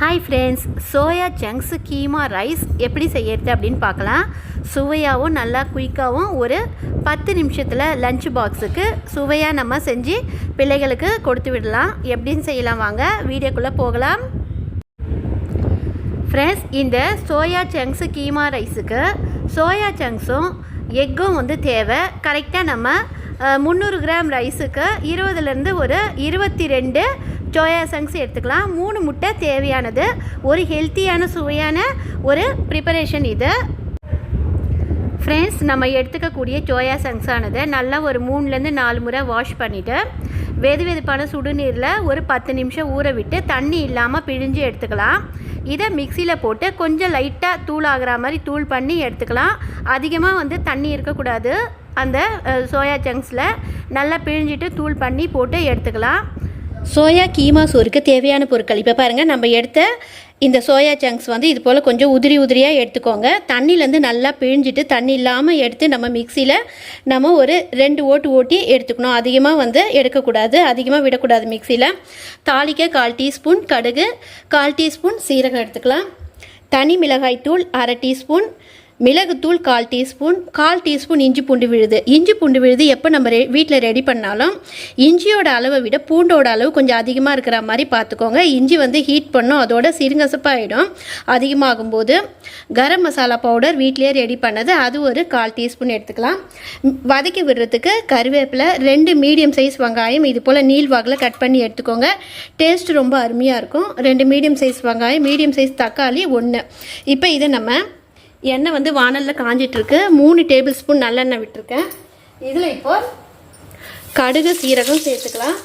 Hi friends soya chunks keema rice எப்படி செய்யறது அப்படின்னு பார்க்கலாம். சுவையாகவும் நல்லா குயிக்காகவும் ஒரு பத்து நிமிஷத்தில் லஞ்ச் பாக்ஸுக்கு சுவையாக நம்ம செஞ்சு பிள்ளைகளுக்கு கொடுத்து விடலாம். எப்படின்னு செய்யலாம் வாங்க வீடியோக்குள்ளே போகலாம். ஃப்ரெண்ட்ஸ் இந்த சோயா ஜங்க்ஸு கீமா ரைஸுக்கு சோயா சங்க்ஸும் எக்கும் வந்து தேவை. கரெக்டாக நம்ம முந்நூறு கிராம் ரைஸுக்கு இருபதுலேருந்து ஒரு இருபத்தி ரெண்டு சோயா சங்ஸ் எடுத்துக்கலாம். மூணு முட்டை தேவையானது. ஒரு ஹெல்த்தியான சுவையான ஒரு ப்ரிப்பரேஷன் இது. ஃப்ரெண்ட்ஸ் நம்ம எடுத்துக்கக்கூடிய சோயா சங்ஸானதை நல்லா ஒரு மூணுலேருந்து நாலு முறை வாஷ் பண்ணிவிட்டு வெது வெதுப்பான சுடுநீரில் ஒரு பத்து நிமிஷம் ஊற விட்டு தண்ணி இல்லாமல் பிழிஞ்சு எடுத்துக்கலாம். இதை மிக்சியில் போட்டு கொஞ்சம் லைட்டாக தூள் ஆகிற மாதிரி தூள் பண்ணி எடுத்துக்கலாம். அதிகமாக வந்து தண்ணி இருக்கக்கூடாது. அந்த சோயா சங்க்ஸில் நல்லா பிழிஞ்சிட்டு தூள் பண்ணி போட்டு எடுத்துக்கலாம். சோயா கீமா சோறுக்கு தேவையான பொருட்கள். இப்போ பாருங்கள் நம்ம எடுத்த இந்த சோயா சங்க்ஸ் வந்து இது போல் கொஞ்சம் உதிரி உதிரியாக எடுத்துக்கோங்க. தண்ணியிலேருந்து நல்லா பிழிஞ்சிட்டு தண்ணி இல்லாமல் எடுத்து நம்ம மிக்சியில் நம்ம ஒரு ரெண்டு ஓட்டு ஓட்டி எடுத்துக்கணும். அதிகமாக வந்து எடுக்கக்கூடாது அதிகமாக விடக்கூடாது மிக்சியில் தாளிக்க கால் டீஸ்பூன் கடுகு கால் டீஸ்பூன் சீரகம் எடுத்துக்கலாம். தனி மிளகாய் தூள் அரை டீஸ்பூன் மிளகுத்தூள் கால் டீஸ்பூன் கால் டீஸ்பூன் இஞ்சி பூண்டு விழுது. இஞ்சி பூண்டு விழுது எப்போ நம்ம ரெ வீட்டில் ரெடி பண்ணாலும் இஞ்சியோட அளவை விட பூண்டோட அளவு கொஞ்சம் அதிகமாக இருக்கிற மாதிரி பார்த்துக்கோங்க இஞ்சி வந்து ஹீட் பண்ணும் அதோட சிறுங்கசப்பாகிடும் அதிகமாகும் போது கரம் மசாலா பவுடர் வீட்டிலேயே ரெடி பண்ணது. அது ஒரு கால் டீஸ்பூன் எடுத்துக்கலாம். வதக்கி விடுறதுக்கு கருவேப்பிலை ரெண்டு மீடியம் சைஸ் வெங்காயம் இது போல் நீள்வாகில் கட் பண்ணி எடுத்துக்கோங்க. டேஸ்ட் ரொம்ப அருமையாக இருக்கும். ரெண்டு மீடியம் சைஸ் வெங்காயம் மீடியம் சைஸ் தக்காளி ஒன்று இப்போ இதை நம்ம எண்ணெய் வந்து வானலில் காஞ்சிட்ருக்கு. மூணு டேபிள் ஸ்பூன் நல்லெண்ணெய் விட்டுருக்கேன். இதில் இப்போ கடுகு சீரகம் சேர்த்துக்கலாம்.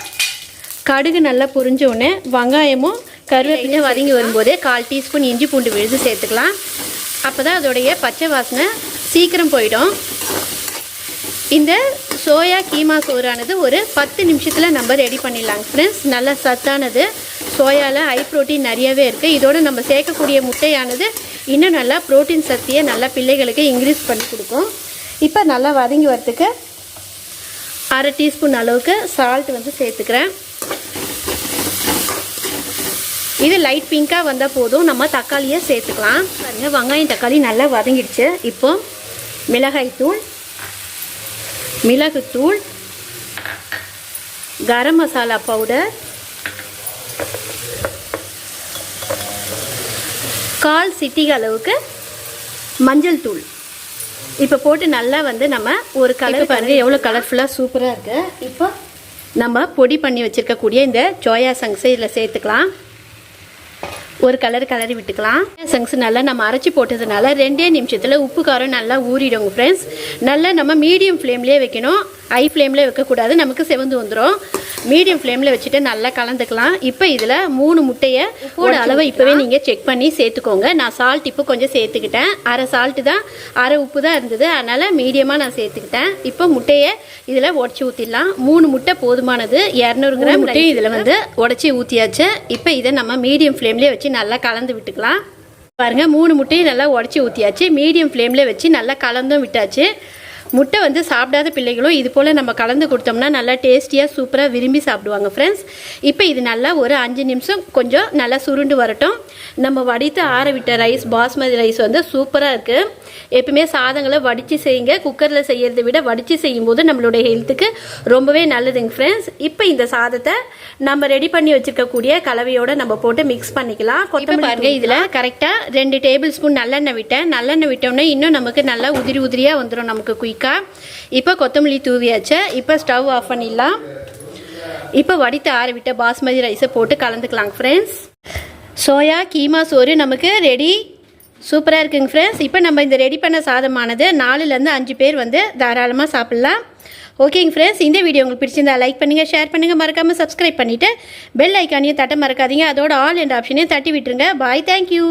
கடுகு நல்லா புரிஞ்ச உடனே வெங்காயமும் கருவேப்பிலையும் வதங்கி வரும்போதே கால் டீஸ்பூன் இஞ்சி பூண்டு விழுது சேர்த்துக்கலாம். அப்போ தான் அதோடைய பச்சை வாசனை சீக்கிரம் போயிடும். இந்த சோயா கீமா சோறானது ஒரு பத்து நிமிஷத்தில் நம்ம ரெடி பண்ணிடலாங்க ஃப்ரெண்ட்ஸ் நல்ல சத்தானது. சோயாவில் ஹை ப்ரோட்டீன் நிறையவே இருக்குது இதோட நம்ம சேர்க்கக்கூடிய முட்டையானது இன்னும் நல்லா ப்ரோட்டீன் சக்தியை நல்லா பிள்ளைகளுக்கு இன்க்ரீஸ் பண்ணி கொடுக்கும். இப்போ நல்லா வதங்கி வரத்துக்கு அரை டீஸ்பூன் அளவுக்கு சால்ட் வந்து சேர்த்துக்கிறேன். இது லைட் பிங்காக வந்தால் போதும். நம்ம தக்காளியை சேர்த்துக்கலாம். பாருங்க வெங்காயம் தக்காளி நல்லா வதங்கிடுச்சு. இப்போ மிளகாய்த்தூள் மிளகுத்தூள் கரம் மசாலா பவுடர் கால் சிட்டிக அளவுக்கு மஞ்சள் தூள். இப்போ போட்டு நல்லா வந்து நம்ம ஒரு கலர் பாருங்கள் எவ்வளோ கலர்ஃபுல்லாக சூப்பராக இருக்குது இப்போ நம்ம பொடி பண்ணி வச்சுருக்கக்கூடிய இந்த சோயா சங்ஸை இதில் சேர்த்துக்கலாம். ஒரு கலர் கலரி விட்டுக்கலாம். சங்ஸ் நல்லா நம்ம அரைச்சி போட்டதுனால ரெண்டே நிமிஷத்தில் உப்பு காரம் நல்லா ஊறிடுங்க ஃப்ரெண்ட்ஸ் நல்லா நம்ம மீடியம் ஃப்ளேம்லேயே வைக்கணும். ஹை ஃப்ளேம்லேயே வைக்கக்கூடாது. நமக்கு செவந்து வந்துடும் மீடியம் ஃப்ளேமில் வச்சுட்டு நல்லா கலந்துக்கலாம். இப்போ இதில் மூணு முட்டையை உப்போட அளவை இப்போவே நீங்கள் செக் பண்ணி சேர்த்துக்கோங்க. நான் சால்ட் இப்போ கொஞ்சம் சேர்த்துக்கிட்டேன். அரை சால்ட்டு தான். அரை உப்பு தான் இருந்தது. அதனால் மீடியமாக நான் சேர்த்துக்கிட்டேன். இப்போ முட்டையை இதில் உடச்சி ஊற்றிடலாம் மூணு முட்டை போதுமானது. இரநூறு கிராம் முட்டையும் இதில் வந்து உடச்சி ஊற்றியாச்சு இப்போ இதை நம்ம மீடியம் ஃப்ளேம்லேயே வச்சு நல்லா கலந்து விட்டுக்கலாம். பாருங்கள் மூணு முட்டையும் நல்லா உடச்சி ஊற்றியாச்சு மீடியம் ஃப்ளேமில் வச்சு நல்லா கலந்தும் விட்டாச்சு. முட்டை வந்து சாப்பிடாத பிள்ளைகளும் இது போல் நம்ம கலந்து கொடுத்தோம்னா நல்லா டேஸ்டியாக சூப்பராக விரும்பி சாப்பிடுவாங்க ஃப்ரெண்ட்ஸ் இப்போ இது நல்லா ஒரு அஞ்சு நிமிஷம் கொஞ்சம் நல்லா சுருண்டு வரட்டும். நம்ம வடித்து ஆற விட்ட ரைஸ் பாஸ்மதி ரைஸ் வந்து சூப்பராக இருக்குது எப்பவுமே சாதங்களை வடித்து செய்யுங்க. குக்கரில் செய்யறதை விட வடித்து செய்யும்போது நம்மளுடைய ஹெல்த்துக்கு ரொம்பவே நல்லதுங்க ஃப்ரெண்ட்ஸ் இப்போ இந்த சாதத்தை நம்ம ரெடி பண்ணி வச்சிருக்கக்கூடிய கலவையோட நம்ம போட்டு மிக்ஸ் பண்ணிக்கலாம். கொத்தமல்லி பாருங்க இதில் கரெக்டாக ரெண்டு டேபிள் ஸ்பூன் நல்லெண்ணெய் விட்டேன். நல்லெண்ணெய் விட்டோம்னா இன்னும் நமக்கு நல்லா உதிரி உதிரியாக வந்துடும் நமக்கு குயிக்காக இப்போ கொத்தமல்லி தூவியாச்சு. இப்போ ஸ்டவ் ஆஃப் பண்ணிடலாம். இப்போ வடித்து ஆற விட்ட பாஸ்மதி ரைஸை போட்டு கலந்துக்கலாங்க ஃப்ரெண்ட்ஸ் சோயா கீமா சோறு நமக்கு ரெடி சூப்பராக இருக்குங்க ஃப்ரெண்ட்ஸ் இப்போ நம்ம இந்த ரெடி பண்ண சாதமானது நாலுலேருந்து அஞ்சு பேர் வந்து தாராளமாக சாப்பிட்லாம். ஓகேங்க ஃப்ரெண்ட்ஸ் இந்த வீடியோ உங்களுக்கு பிடிச்சிருந்தா லைக் பண்ணுங்கள் ஷேர் பண்ணுங்கள் மறக்காமல் சப்ஸ்கிரைப் பண்ணிவிட்டு பெல் ஐக்கானையும் தட்ட மறக்காதீங்க. அதோட ஆல் எண்ட் ஆப்ஷனையும் தட்டி விட்டுருங்க. Bye thank you